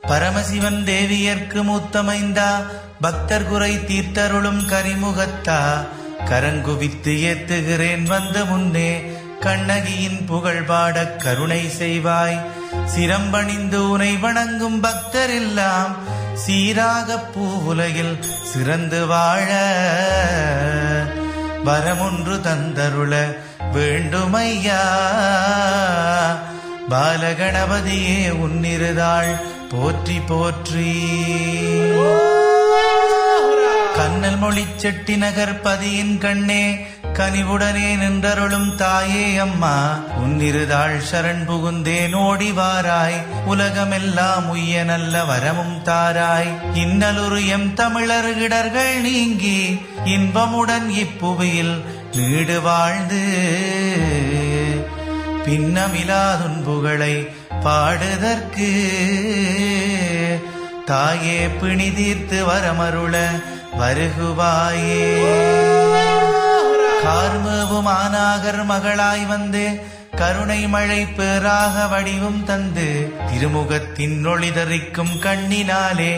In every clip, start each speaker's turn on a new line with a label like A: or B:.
A: பரமசிவன் தேவியர்க்கு மூத்தமைந்தா பக்தர் குறை தீர்த்தருளும் கரிமுகத்தா. கரங்குவித்து ஏத்துகிறேன் வந்த முன்னே கண்ணகியின் புகழ் பாட கருணை செய்வாய். சிரம்பணிந்து உனை வணங்கும் பக்தரெல்லாம் சீராக பூவுலகில் சிறந்து வாழ. வரமொன்று தந்தருள வேண்டுமையா? பாலகணபதியே உன்னிருதாள் போற்றி போற்றி. கண்ணல் மொழி செட்டி நகர் பதியின் கண்ணே கனிவுடனே நின்றருளும் தாயே அம்மா. உன்னிருதாள் சரண் புகுந்தே நோடி வாராய். உலகமெல்லாம் உய்ய நல்ல வரமும் தாராய். இன்னலுரு எம் தமிழர் இடர்கள் நீங்கி இன்பமுடன் இப்புவியில் நீடு வாழ்ந்து. பின்னமிலாதுன் புகழை பாடுதற்கு தாயே பிணி தீர்த்து வரமருள வருகுவாயே. கார்மேவும் மகளாய் வந்து கருணை மழை பேராக வடிவும் தந்து திருமுகத்தின் ஒளிதறிக்கும் கண்ணினாலே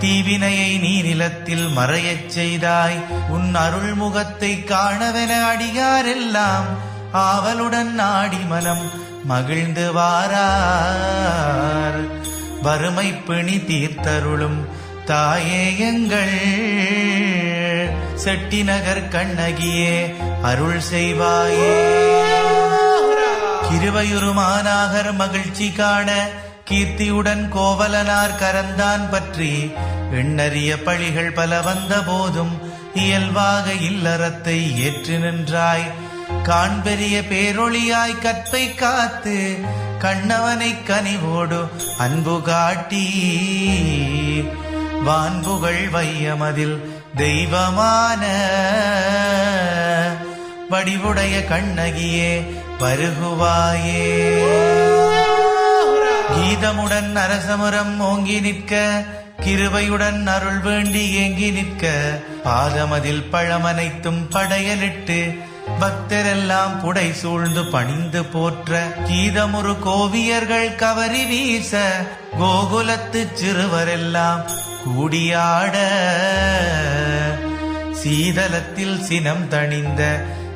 A: தீவினையை நீ நிலத்தில் மறையச் செய்தாய். உன் அருள்முகத்தை காணவென அடியாரெல்லாம் ஆவலுடன் நாடி மனம் மகிழ்ந்து வாரார் வறுமை பிணி தீர்த்தருளும் தாயே எங்கள். செட்டி நகர் கண்ணகியே அருள் செய்வாயே. கிருவையுருமானாகர் மகிழ்ச்சி காண கீர்த்தியுடன் கோவலனார் கரந்தான் பற்றி. எண்ணறிய பழிகள் பல வந்த போதும் இயல்பாக இல்லறத்தை ஏற்று நின்றாய். காண்பெரிய பேரொளியாய் கற்பை காத்து கண்ணவனை கனிவோடு அன்பு காட்டி. வான்புகள் வையமதில் தெய்வமான வடிவுடைய கண்ணகியே வருகுவாயே கீதமுடன் அரசமுரம் ஓங்கி நிற்க கிருபையுடன் அருள் வேண்டி ஏங்கி நிற்க பாதமதில் பழமனைத்தும் படையலிட்டு பக்தரெல்லாம் புடை சூழ்ந்து பணிந்து போற்ற கீதமுறு கோவியர்கள் கவரி வீச கோகுலத்து சிறுவரெல்லாம் கூடியாட. சீதலத்தில் சினம் தணிந்த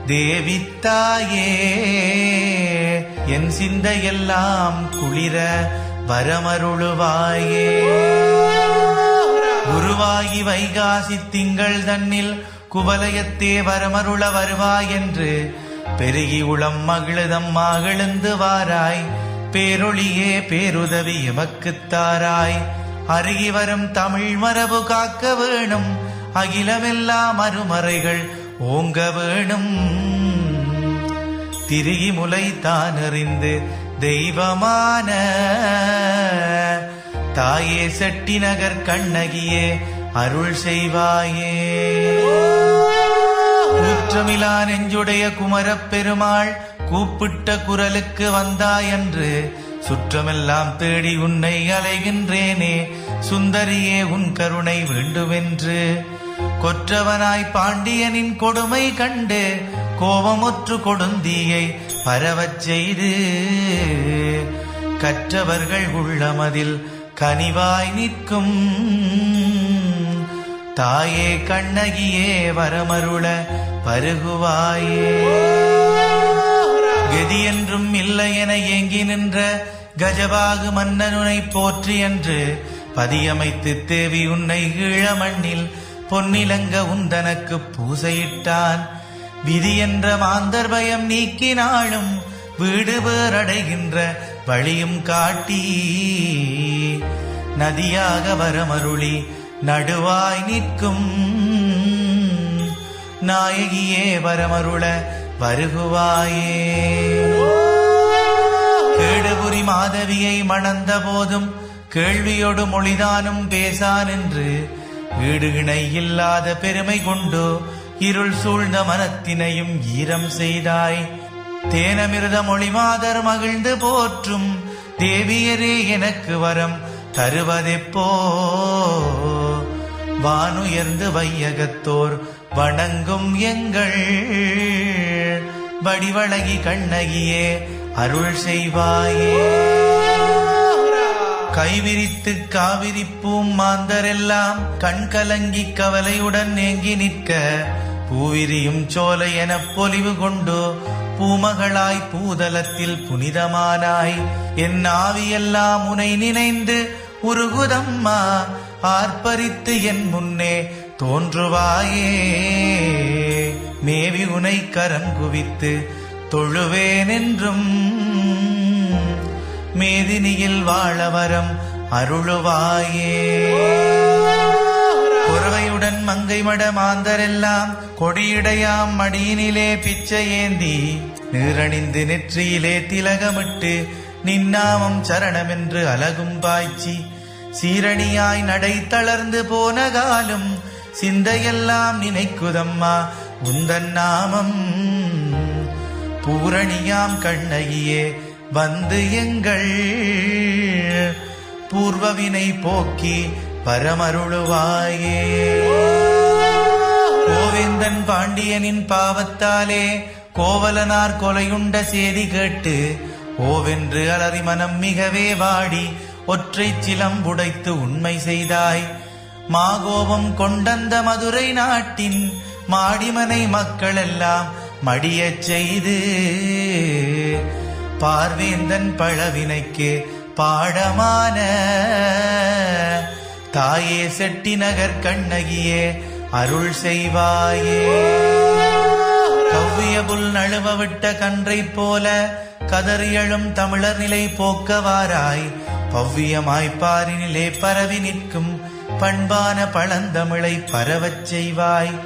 A: தேவித்தாயே என் சிந்தையெல்லாம் குளிர வரமருளுவாயே. குருவாகி வைகாசி திங்கள் தன்னில் குவலயத்தே வரமருள வருவாய் என்று பெருகி உளம் மகிழுதம்மா எழுந்து வாராய். பேரொளியே பேருதவி எமக்கு தாராய். அருகி வரும் தமிழ் மரபு காக்க வேணும். அகிலமெல்லாம் அருமறைகள் ஓங்க வேணும். திருகி முலை தானறிந்து தெய்வமான தாயே செட்டி நகர் கண்ணகியே அருள் செய்வாயே. குற்றமிலா நெஞ்சுடைய குமரப் பெருமாள் கூப்பிட்ட குரலுக்கு வந்தாயன்று சுற்றமெல்லாம் தேடி உன்னை அலைகின்றேனே சுந்தரியே உன் கருணை வேண்டுமென்று. கொற்றவனாய் பாண்டியனின் கொடுமை கண்டு கோபமுற்று கொடுந்தீயை பரவச் செய்து கற்றவர்கள் உள்ளமதில் கனிவாய் நிற்கும். தாயே கண்ணகியே வரமருள பருகுவாயே. கதி என்றும் இல்லை என ஏங்கி நின்ற கஜபாகு மன்னனுனை போற்றி என்று பதியமைத்து தேவி உன்னை ஈழ மண்ணில் பொன்னிலங்க உந்தனக்கு பூசையிட்டான். விதி என்ற மாந்தர் பயம் நீக்கினாலும் வீடு பேரடைகின்ற வழியும் காட்டி நதியாக வரமருளி நடுவாய் நிற்கும். நாயகியே வரமருள வருகுவாயே. கேடுபுரி மாதவியை மணந்த போதும் கேள்வியோடு மொழிதானும் பேசான் என்று ஈடு இல்லாத பெருமை கொண்டு இருள் சூழ்ந்த மனத்தினையும் ஈரம் செய்தாய். தேனமிர்த மொழிமாதர் மகிழ்ந்து போற்றும் தேவியரே எனக்கு வரம் தருவதெப்போ? வானுயர்ந்து வையகத்தோர் வணங்கும் எங்கள் வடிவழகி கண்ணகியே அருள் செய்வாயே. கைவிரித்து காவிரிப்பூம் மாந்தரெல்லாம் கண் கலங்கி கவலையுடன் ஏங்கி நிற்க பூவிரியும் சோலை எனப் பொலிவு கொண்டு பூமகளாய் பூதலத்தில் புனிதமானாய். என் ஆவியெல்லாம் உனை நினைந்து உருகுதம்மா ஆர்ப்பரித்து என் முன்னே தோன்றுவாயே. மேவி உனை கரம் குவித்து தொழுவேன் என்றும் மேதினியில் வாழவரம் அருளுவாயே. குறவையுடன் மங்கை மட மாந்தரெல்லாம் கொடியிடையாம் மடியினிலே பிச்சை ஏந்தி நீரணிந்து நெற்றியிலே திலகமிட்டு நின்னாமம் சரணமென்று அலகும் பாய்ச்சி சீரணியாய் நடை தளர்ந்து போன காலும் சிந்தையெல்லாம் நினைக்குதம்மா உந்தன் நாமம். பூரணியாம் கண்ணகியே வந்து எங்கள் பூர்வவினை போக்கி பரமருளுவாயே. கோவேந்தன் பாண்டியனின் பாவத்தாலே கோவலனார் கொலையுண்ட செய்தி கேட்டு ஓவென்று அலறி மனம் மிகவே வாடி ஒற்றை சிலம்புடைத்து உண்மை செய்தாய். மாகோபம் கொண்டந்த மதுரை நாட்டின் மாடிமனை மக்களெல்லாம் மடியச் செய்து பார்வேந்தன் பழவினைக்கு பாடமான தாயே செட்டி நகர் கண்ணகியே அருள் செய்வாயே. கவ்வியபுல் நழுவ விட்ட கன்றை போல கதறியழும் தமிழர் நிலை போக்கவாராய். பவ்வியமாய் பாரினிலே பரவி நிற்கும் பண்பான பழந்தமிழை பரவச் செய்வாய்.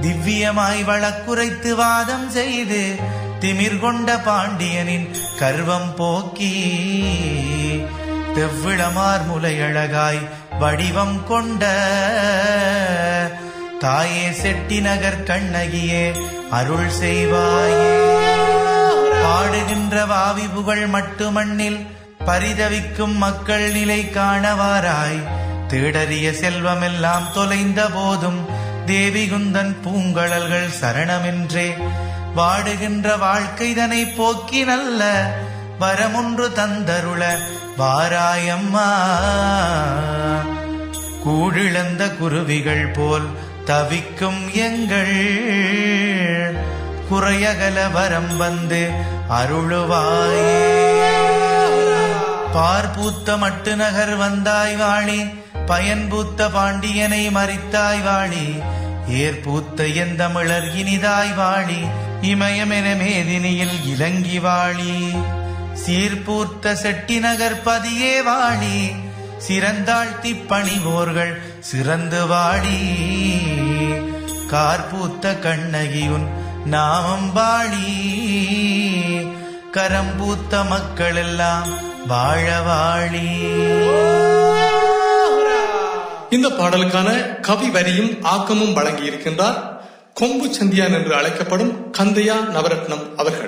A: திவ்யமாய் வழக்குரைத்து வாதம் செய்து திமிர் கொண்ட பாண்டியனின் கர்வம் போக்கி. தெவ்விளமார் முலையழகாய் வடிவம் கொண்ட தாயே செட்டி நகர் கண்ணகியே அருள் செய்வாயே. பாடுகின்ற வாவி புகழ் மட்டுமண்ணில் பரிதவிக்கும் மக்கள் நிலை காணவாராய். தேடறிய செல்வமெல்லாம் தொலைந்த போதும் தேவிகுந்தன் பூங்கழல்கள் சரணமென்றே. வாடுகின்ற வாழ்க்கைதனை போக்கி நல்ல வரமொன்று தந்தருள வாராயம்மா. கூழிழந்த குருவிகள் போல் தவிக்கும் எங்கள். குறையகல வரம் வந்து அருளுவாயே. பார்பூத்த மட்டு நகர் வந்தாய் வாணி. பயன்பூத்த பாண்டியனை மறித்தாய் வாணி. ஏற்பூத்த எந்தமிழர் இனிதாய் வாணி. இமயமென மேதினியில் இலங்கி வாழி. சீர்பூர்த்த செட்டி நகர் பதியே வாணி. சிறந்தாழ்த்தி பணிவோர்கள் சிறந்து வாடி. கார்பூத்த கண்ணகியுன் நாமம் வாழி கரம்பூத்த மக்கள் எல்லாம் வாழ வாழி.
B: இந்த பாடலுக்கான கவி வரியும் ஆக்கமும் வழங்கி இருக்கின்றார் கொம்பு சந்தியான் என்று அழைக்கப்படும் கந்தையா நவரத்னம் அவர்கள்.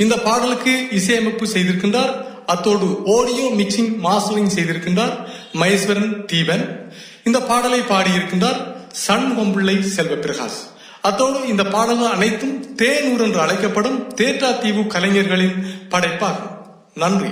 B: இந்த பாடலுக்கு இசையமைப்பு செய்திருக்கின்றார். அத்தோடு ஆடியோ மிக்சிங் மாஸ்டரிங் செய்திருக்கின்றார். மகேஸ்வரன் தீபன் இந்த பாடலை பாடியிருக்கின்றார் சண்முகம்பிள்ளை செல்வ பிரகாஷ். அத்தோடு இந்த பாடல்கள் அனைத்தும் தேனூர் என்று அழைக்கப்படும் தேற்றாத்தீவு கலைஞர்களின் படைப்பாகும். நன்றி.